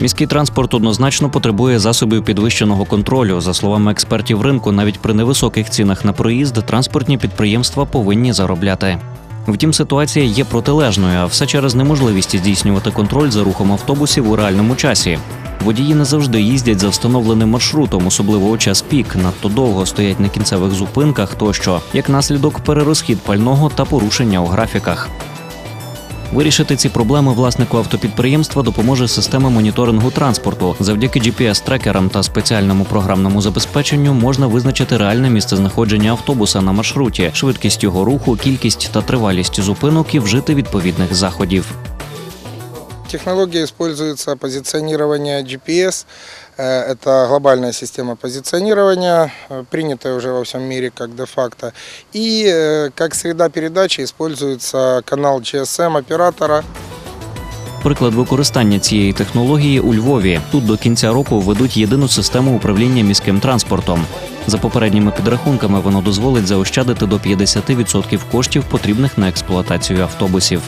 Міський транспорт однозначно потребує засобів підвищеного контролю. За словами експертів ринку, навіть при невисоких цінах на проїзд транспортні підприємства повинні заробляти. Втім, ситуація є протилежною, а все через неможливість здійснювати контроль за рухом автобусів у реальному часі. Водії не завжди їздять за встановленим маршрутом, особливо у час пік, надто довго стоять на кінцевих зупинках тощо, як наслідок перерозхід пального та порушення у графіках. Вирішити ці проблеми власнику автопідприємства допоможе система моніторингу транспорту. Завдяки GPS-трекерам та спеціальному програмному забезпеченню можна визначити реальне місцезнаходження автобуса на маршруті, швидкість його руху, кількість та тривалість зупинок і вжити відповідних заходів. Технология используется позиционирование GPS. Э, Это глобальная система позиционирования, э, принятая уже во всем мире как де-факто. И э, как среда передачи используется канал GSM оператора. Приклад використання цієї технології у Львові. Тут до кінця року введуть єдину систему управління міським транспортом. За попередніми підрахунками, воно дозволить заощадити до 50% коштів, потрібних на експлуатацію автобусів.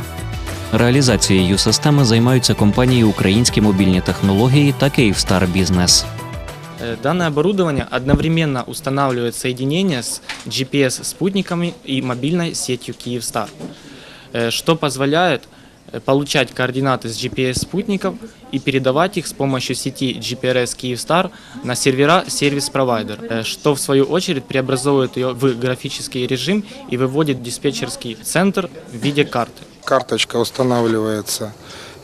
Реалізацією системи займаються компанії Українські мобільні технології та Київстар Бізнес. Э, Данное оборудование одновременно устанавливает соединение с GPS-спутниками и мобильной сетью Киевстар, э, что позволяет э, получать координаты с GPS-спутников и передавать их с помощью сети GPRS Киевстар на сервера сервис-провайдер, э, что в свою очередь преобразует ее в графический режим и выводит в диспетчерский центр в виде карты. Карточка устанавливается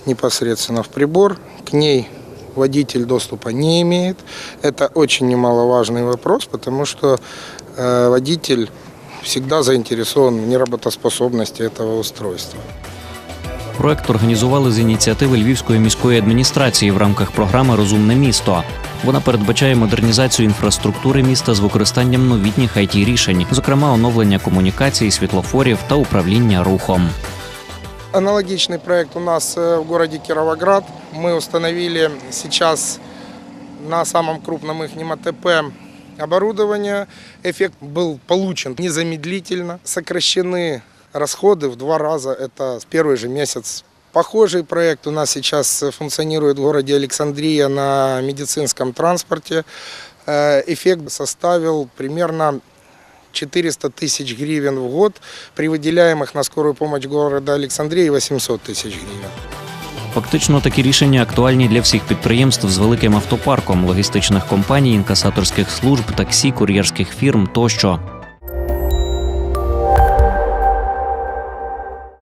непосредственно в прибор. К ней водитель доступа не имеет. Это очень немаловажный вопрос, потому что э, водитель всегда заинтересован в неработоспособности этого устройства. Проект організували з ініціативи Львівської міської адміністрації в рамках програми Розумне місто. Вона передбачає модернізацію інфраструктури міста з використанням новітніх it рішень, зокрема оновлення комунікацій, світлофорів та управління рухом. Аналогичный проект у нас э, в городе Кировоград. Мы установили сейчас на самом крупном их АТП оборудование. Эффект был получен незамедлительно. Сокращены расходы в два раза. Это в первый же месяц. Похожий проект у нас сейчас функционирует в городе Александрия на медицинском транспорте. Э, Эффект составил примерно 400 тысяч гривен в год, при выделяемых на скорую помощь города Александрии 800 тысяч гривен. Фактично, такі рішення актуальні для всіх підприємств з великим автопарком, логістичних компаній, інкасаторських служб, таксі, кур'єрських фірм тощо.